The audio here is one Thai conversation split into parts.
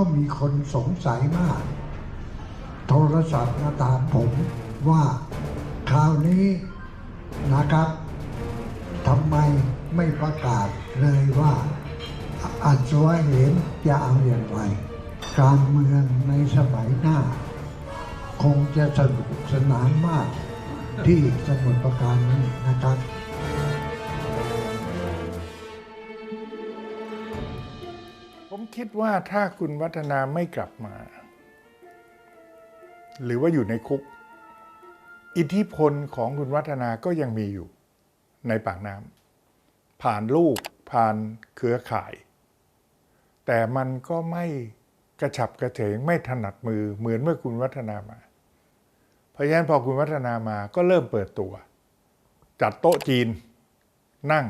ก็มีคนสงสัยมาก โทรศัพท์มาตามผมว่าคราวนี้นะครับทำไมไม่ประกาศเลยว่าอัศวะเหมจะเอาอย่างไร การเมืองในสมัยหน้า คงจะสนุกสนานมากที่สมุทรปราการนี้นะครับ ผมคิดว่าถ้าคุณวัฒนาไม่กลับมา หรือว่าอยู่ในคุก อิทธิพลของคุณวัฒนาก็ยังมีอยู่ในปากน้ำผ่านลูกผ่านเครือข่าย แต่มันก็ไม่กระฉับกระเฉงไม่ถนัดมือเหมือนเมื่อคุณวัฒนามา เพราะฉะนั้นพอคุณวัฒนามาก็เริ่มเปิดตัว จัดโต๊ะจีนนั่ง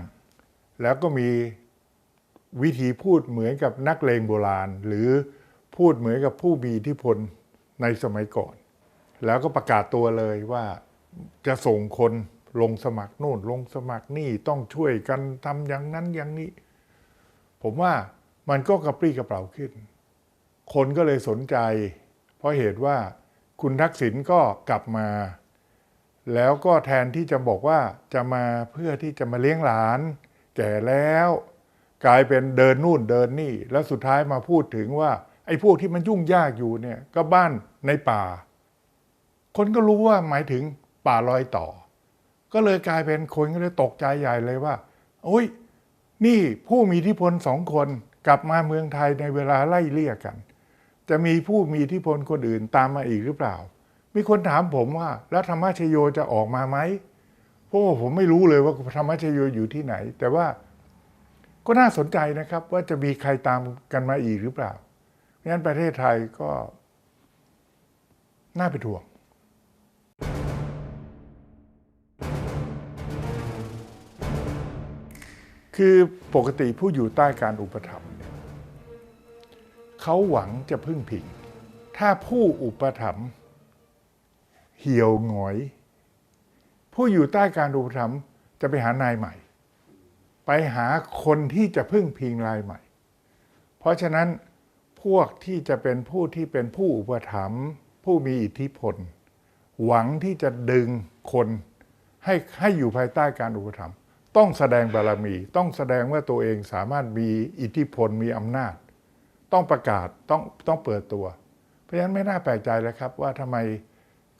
แล้วก็มี วิธีพูดเหมือนกับนักเลงโบราณ หรือพูดเหมือนกับผู้มีอิทธิพลในสมัยก่อน แล้วก็ประกาศตัวเลยว่าจะส่งคนลงสมัครโน่นลงสมัครนี่ต้องช่วยกันทำอย่างนั้นอย่างนี้ ผมว่ามันก็กระปรี้กระเป๋าขึ้น คนก็เลยสนใจ เพราะเหตุว่าคุณทักษิณก็กลับมา แล้วก็แทนที่จะบอกว่าจะมาเพื่อที่จะมาเลี้ยงหลาน แก่แล้ว กลายเป็นเดินนู่นเดินนี่ แล้วสุดท้ายมาพูดถึงว่า ไอ้พวกที่มันยุ่งยากอยู่เนี่ยก็บ้านในป่า คนก็รู้ว่าหมายถึงป่าลอยต่อ ก็เลยกลายเป็นคนก็เลยตกใจใหญ่เลยว่าโอ้ยนี่ผู้มีอิทธิพลสองคนกลับมาเมืองไทยในเวลาไล่เลี่ยกัน จะมีผู้มีอิทธิพลคนอื่นตามมาอีกหรือเปล่า มีคนถามผมว่า แล้วธรรมชโยจะออกมาไหมเพราะว่าผมไม่รู้เลยว่าธรรมชโยอยู่ที่ไหน แต่ว่า ก็น่าสนใจนะครับ ว่าจะมีใครตามกันมาอีกหรือเปล่าเพราะฉะนั้นประเทศไทยก็น่าเป็นห่วงคือปกติผู้อยู่ใต้การอุปถัมภ์เนี่ยเขาหวังจะพึ่งพิง ถ้าผู้อุปถัมภ์เหี่ยวหงอย ผู้อยู่ใต้การอุปถัมภ์จะไปหานายใหม่ ไปหาคนที่จะพึ่งพิงรายใหม่ เพราะฉะนั้นพวกที่จะเป็นผู้ที่เป็นผู้อุปถัมภ์ผู้มีอิทธิพล หวังที่จะดึงคนให้ให้อยู่ภายใต้การอุปถัมภ์ต้องแสดงบารมี ต้องแสดงว่าตัวเองสามารถมีอิทธิพลมีอำนาจ ต้องประกาศต้องต้องเปิดตัว เพราะฉะนั้นไม่น่าแปลกใจเลยครับว่าทำไม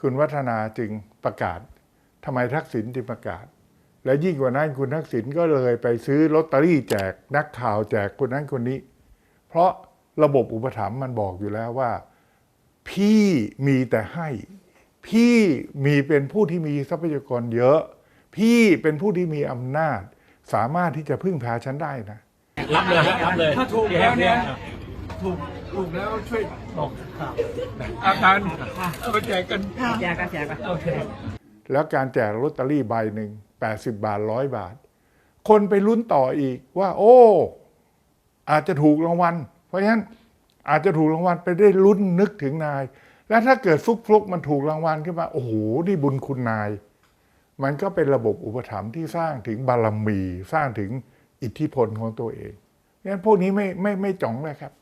คุณวัฒนาจึงประกาศทำไมทักษิณจึงประกาศ และยิ่งกว่านั้นคุณทักษิณก็เลยไปซื้อลอตเตอรี่แจกนักข่าวแจกคนนั้นคนนี้ เพราะระบบอุปถัมภ์มันบอกอยู่แล้วว่า พี่มีแต่ให้ พี่มีเป็นผู้ที่มีทรัพยากรเยอะ พี่เป็นผู้ที่มีอำนาจ สามารถที่จะพึ่งพาฉันได้นะ รับเลยฮะรับเลยถ้าถูกแล้วเนี่ยถูกถูกแล้วช่วยบอกอาการเอาไปแจกกันแจกกันแจกกันโอเคแล้วการแจกลอตเตอรี่ใบหนึ่ง 80 บาทร้อยบาท คนไปลุ้นต่ออีกว่า โอ้ อาจจะถูกรางวัล เพราะฉะนั้นอาจจะถูกรางวัลไปได้ลุ้นนึกถึงนาย แล้วถ้าเกิดฟุกฟลุกมันถูกรางวัลขึ้นมา โอ้โหนี่บุญคุณนาย มันก็เป็นระบบอุปถัมภ์ที่สร้างถึงบารมี สร้างถึงอิทธิพลของตัวเองงั้นพวกนี้ไม่ไม่ไม่จ่องเลยครับ